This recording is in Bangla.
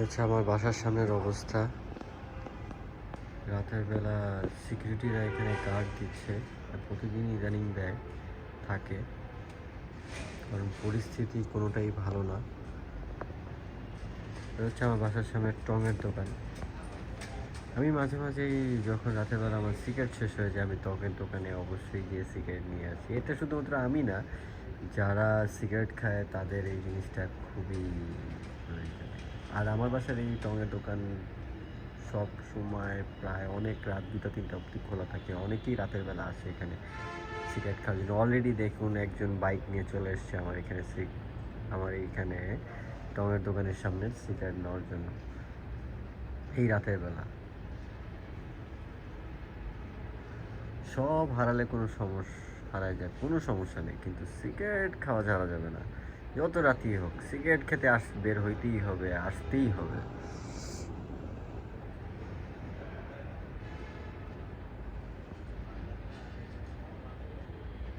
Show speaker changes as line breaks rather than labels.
হচ্ছে আমার বাসার সামনের অবস্থা। রাতের বেলা সিকিউরিটিরা এখানে গার্ড দিচ্ছে, আর প্রতিদিন ইদানিং দেয় থাকে। কারণ পরিস্থিতি কোনোটাই ভালো না। হচ্ছে আমার বাসার সামনে টঙের দোকান। আমি মাঝে মাঝেই যখন রাতের বেলা আমার সিগারেট শেষ হয়ে যায়, আমি টঙের দোকানে অবশ্যই গিয়ে সিগারেট নিয়ে আসি। এটা শুধুমাত্র আমি না, যারা সিগারেট খায়, তাদের এই জিনিসটা খুবই প্রয়োজন আর আমার বাসার এই টঙের দোকান সব সময় প্রায় অনেক রাত দুটা, তিনটা অবধি খোলা থাকে। অনেকেই রাতের বেলা আসে এখানে সিগারেট খাওয়ার জন্য। অলরেডি দেখুন একজন বাইক নিয়ে চলে এসছে আমার এখানে সিগ আমার এইখানে টঙের দোকানের সামনে সিগারেট নেওয়ার জন্য। এই রাতের বেলা। সব হারালে কোনো সমস্যা হারায় যায়, কোনো সমস্যা নেই। কিন্তু সিগারেট খাওয়া ছাড়া যাবে না। যত রাতি হোক সিগারেট খেতে আস বের হইতেই হবে আসতেই হবে।